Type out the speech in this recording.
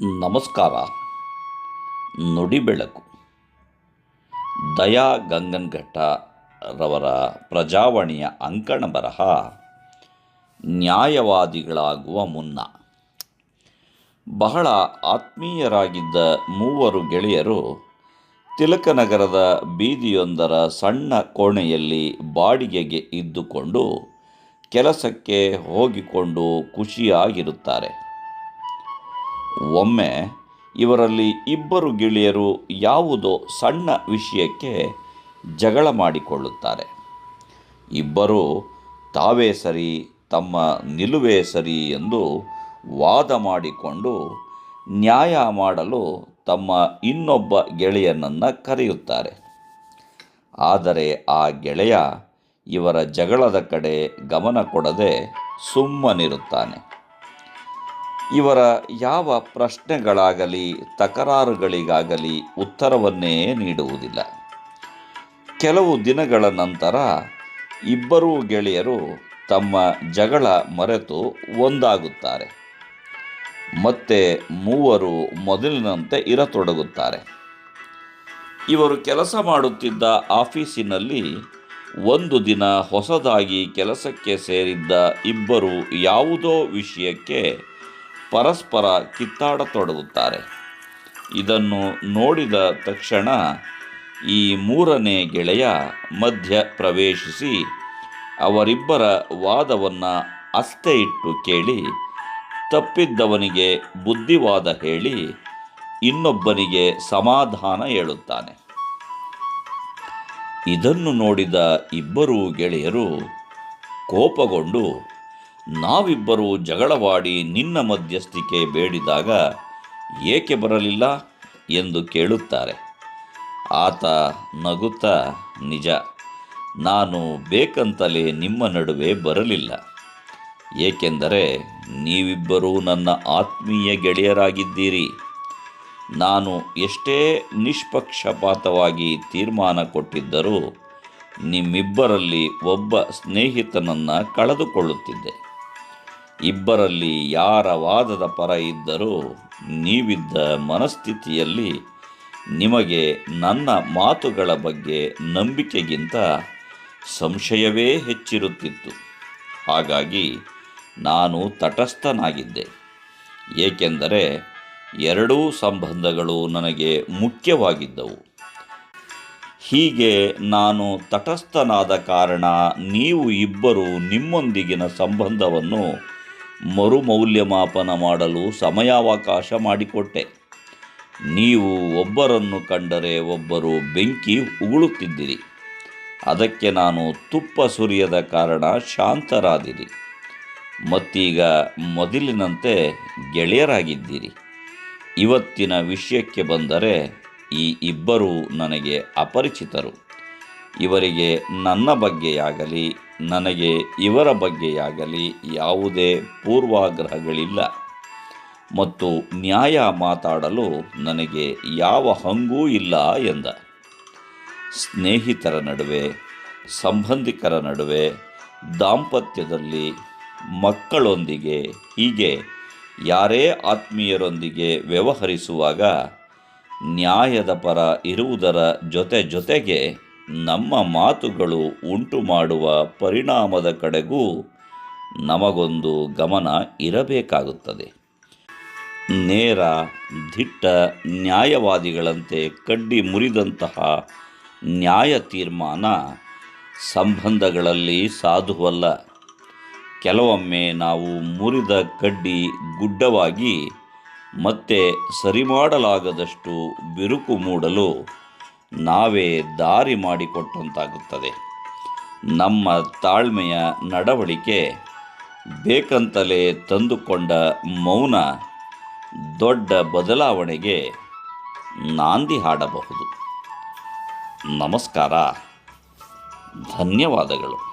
ನಮಸ್ಕಾರ. ನುಡಿ ಬೆಳಕು. ದಯಾ ಗಂಗನ್ಘಟ್ಟ ರವರ ಪ್ರಜಾವಾಣಿಯ ಅಂಕಣ ಬರಹ ನ್ಯಾಯವಾದಿಗಳಾಗುವ ಮುನ್ನ. ಬಹಳ ಆತ್ಮೀಯರಾಗಿದ್ದ ಮೂವರು ಗೆಳೆಯರು ತಿಲಕನಗರದ ಬೀದಿಯೊಂದರ ಸಣ್ಣ ಕೋಣೆಯಲ್ಲಿ ಬಾಡಿಗೆಗೆ ಇದ್ದುಕೊಂಡು ಕೆಲಸಕ್ಕೆ ಹೋಗಿಕೊಂಡು ಖುಷಿಯಾಗಿರುತ್ತಾರೆ. ಒಮ್ಮೆ ಇವರಲ್ಲಿ ಇಬ್ಬರು ಗೆಳೆಯರು ಯಾವುದೋ ಸಣ್ಣ ವಿಷಯಕ್ಕೆ ಜಗಳ ಮಾಡಿಕೊಳ್ಳುತ್ತಾರೆ. ಇಬ್ಬರು ತಾವೇ ಸರಿ, ತಮ್ಮ ನಿಲುವೇ ಸರಿ ಎಂದು ವಾದ ಮಾಡಿಕೊಂಡು ನ್ಯಾಯ ಮಾಡಲು ತಮ್ಮ ಇನ್ನೊಬ್ಬ ಗೆಳೆಯನನ್ನು ಕರೆಯುತ್ತಾರೆ. ಆದರೆ ಆ ಗೆಳೆಯ ಇವರ ಜಗಳದ ಕಡೆ ಗಮನ ಕೊಡದೆ ಸುಮ್ಮನಿರುತ್ತಾನೆ. ಇವರ ಯಾವ ಪ್ರಶ್ನೆಗಳಾಗಲಿ, ತಕರಾರುಗಳಿಗಾಗಲಿ ಉತ್ತರವನ್ನೇ ನೀಡುವುದಿಲ್ಲ. ಕೆಲವು ದಿನಗಳ ನಂತರ ಇಬ್ಬರೂ ಗೆಳೆಯರು ತಮ್ಮ ಜಗಳ ಮರೆತು ಒಂದಾಗುತ್ತಾರೆ. ಮತ್ತೆ ಮೂವರು ಮೊದಲಿನಂತೆ ಇರತೊಡಗುತ್ತಾರೆ. ಇವರು ಕೆಲಸ ಮಾಡುತ್ತಿದ್ದ ಆಫೀಸಿನಲ್ಲಿ ಒಂದು ದಿನ ಹೊಸದಾಗಿ ಕೆಲಸಕ್ಕೆ ಸೇರಿದ್ದ ಇಬ್ಬರು ಯಾವುದೋ ವಿಷಯಕ್ಕೆ ಪರಸ್ಪರ ಕಿತ್ತಾಡತೊಡಗುತ್ತಾರೆ ಇದನ್ನು ನೋಡಿದ ತಕ್ಷಣ ಈ ಮೂರನೇ ಗೆಳೆಯ ಮಧ್ಯ ಪ್ರವೇಶಿಸಿ ಅವರಿಬ್ಬರ ವಾದವನ್ನು ಅಷ್ಟೇ ಇಟ್ಟು ಕೇಳಿ, ತಪ್ಪಿದ್ದವನಿಗೆ ಬುದ್ಧಿವಾದ ಹೇಳಿ ಇನ್ನೊಬ್ಬನಿಗೆ ಸಮಾಧಾನ ಹೇಳುತ್ತಾನೆ. ಇದನ್ನು ನೋಡಿದ ಇಬ್ಬರೂ ಗೆಳೆಯರು ಕೋಪಗೊಂಡು ನಾವಿಬ್ಬರು ಜಗಳವಾಡಿ ನಿನ್ನ ಮಧ್ಯಸ್ಥಿಕೆ ಬೇಡಿದಾಗ ಏಕೆ ಬರಲಿಲ್ಲ ಎಂದು ಕೇಳುತ್ತಾರೆ. ಆತ ನಗುತ್ತಾ, ನಿಜ, ನಾನು ಬೇಕಂತಲೇ ನಿಮ್ಮ ನಡುವೆ ಬರಲಿಲ್ಲ. ಏಕೆಂದರೆ ನೀವಿಬ್ಬರೂ ನನ್ನ ಆತ್ಮೀಯ ಗೆಳೆಯರಾಗಿದ್ದೀರಿ. ನಾನು ಎಷ್ಟೇ ನಿಷ್ಪಕ್ಷಪಾತವಾಗಿ ತೀರ್ಮಾನ ಕೊಟ್ಟಿದ್ದರೂ ನಿಮ್ಮಿಬ್ಬರಲ್ಲಿ ಒಬ್ಬ ಸ್ನೇಹಿತನನ್ನು ಕಳೆದುಕೊಳ್ಳುತ್ತಿದ್ದೆ. ಇಬ್ಬರಲ್ಲಿ ಯಾರ ವಾದದ ಪರ ಇದ್ದರೂ ನೀವಿದ್ದ ಮನಸ್ಥಿತಿಯಲ್ಲಿ ನಿಮಗೆ ನನ್ನ ಮಾತುಗಳ ಬಗ್ಗೆ ನಂಬಿಕೆಗಿಂತ ಸಂಶಯವೇ ಹೆಚ್ಚಿರುತ್ತಿತ್ತು. ಹಾಗಾಗಿ ನಾನು ತಟಸ್ಥನಾಗಿದ್ದೆ. ಏಕೆಂದರೆ ಎರಡೂ ಸಂಬಂಧಗಳು ನನಗೆ ಮುಖ್ಯವಾಗಿದ್ದವು. ಹೀಗೆ ನಾನು ತಟಸ್ಥನಾದ ಕಾರಣ ನೀವು ಇಬ್ಬರು ನಿಮ್ಮೊಂದಿಗಿನ ಸಂಬಂಧವನ್ನು ಮರುಮೌಲ್ಯಮಾಪನ ಮಾಡಲು ಸಮಯಾವಕಾಶ ಮಾಡಿಕೊಟ್ಟೆ. ನೀವು ಒಬ್ಬರನ್ನು ಕಂಡರೆ ಒಬ್ಬರು ಬೆಂಕಿ ಉಗುಳುತ್ತಿದ್ದಿರಿ. ಅದಕ್ಕೆ ನಾನು ತುಪ್ಪ ಸುರಿಯದ ಕಾರಣ ಶಾಂತರಾದಿರಿ. ಮತ್ತೀಗ ಮೊದಲಿನಂತೆ ಗೆಳೆಯರಾಗಿದ್ದೀರಿ. ಇವತ್ತಿನ ವಿಷಯಕ್ಕೆ ಬಂದರೆ ಈ ಇಬ್ಬರೂ ನನಗೆ ಅಪರಿಚಿತರು. ಇವರಿಗೆ ನನ್ನ ಬಗ್ಗೆಯಾಗಲಿ ನನಗೆ ಇವರ ಬಗ್ಗೆಯಾಗಲಿ ಯಾವುದೇ ಪೂರ್ವಾಗ್ರಹಗಳಿಲ್ಲ. ಮತ್ತು ನ್ಯಾಯ ಮಾತಾಡಲು ನನಗೆ ಯಾವ ಹಂಗೂ ಇಲ್ಲ ಎಂದ. ಸ್ನೇಹಿತರ ನಡುವೆ, ಸಂಬಂಧಿಕರ ನಡುವೆ, ದಾಂಪತ್ಯದಲ್ಲಿ ಮಕ್ಕಳೊಂದಿಗೆ, ಹೀಗೆ ಯಾರೇ ಆತ್ಮೀಯರೊಂದಿಗೆ ವ್ಯವಹರಿಸುವಾಗ ನ್ಯಾಯದ ಪರ ಇರುವುದರ ಜೊತೆ ಜೊತೆಗೆ ನಮ್ಮ ಮಾತುಗಳು ಉಂಟು ಮಾಡುವ ಪರಿಣಾಮದ ಕಡೆಗೂ ನಮಗೊಂದು ಗಮನ ಇರಬೇಕಾಗುತ್ತದೆ. ನೇರ, ದಿಟ್ಟ ನ್ಯಾಯವಾದಿಗಳಂತೆ ಕಡ್ಡಿ ಮುರಿದಂತಹ ನ್ಯಾಯ ತೀರ್ಮಾನ ಸಂಬಂಧಗಳಲ್ಲಿ ಸಾಧುವಲ್ಲ. ಕೆಲವೊಮ್ಮೆ ನಾವು ಮುರಿದ ಕಡ್ಡಿ ಗುಡ್ಡವಾಗಿ ಮತ್ತೆ ಸರಿಮಾಡಲಾಗದಷ್ಟು ಬಿರುಕು ಮೂಡಲು ನಾವೇ ದಾರಿ ಮಾಡಿಕೊಟ್ಟಂತಾಗುತ್ತದೆ. ನಮ್ಮ ತಾಳ್ಮೆಯ ನಡವಳಿಕೆ ಬೇಕಂತಲೇ ತಂದುಕೊಂಡ ಮೌನ ದೊಡ್ಡ ಬದಲಾವಣೆಗೆ ನಾಂದಿ ಹಾಡಬಹುದು. ನಮಸ್ಕಾರ. ಧನ್ಯವಾದಗಳು.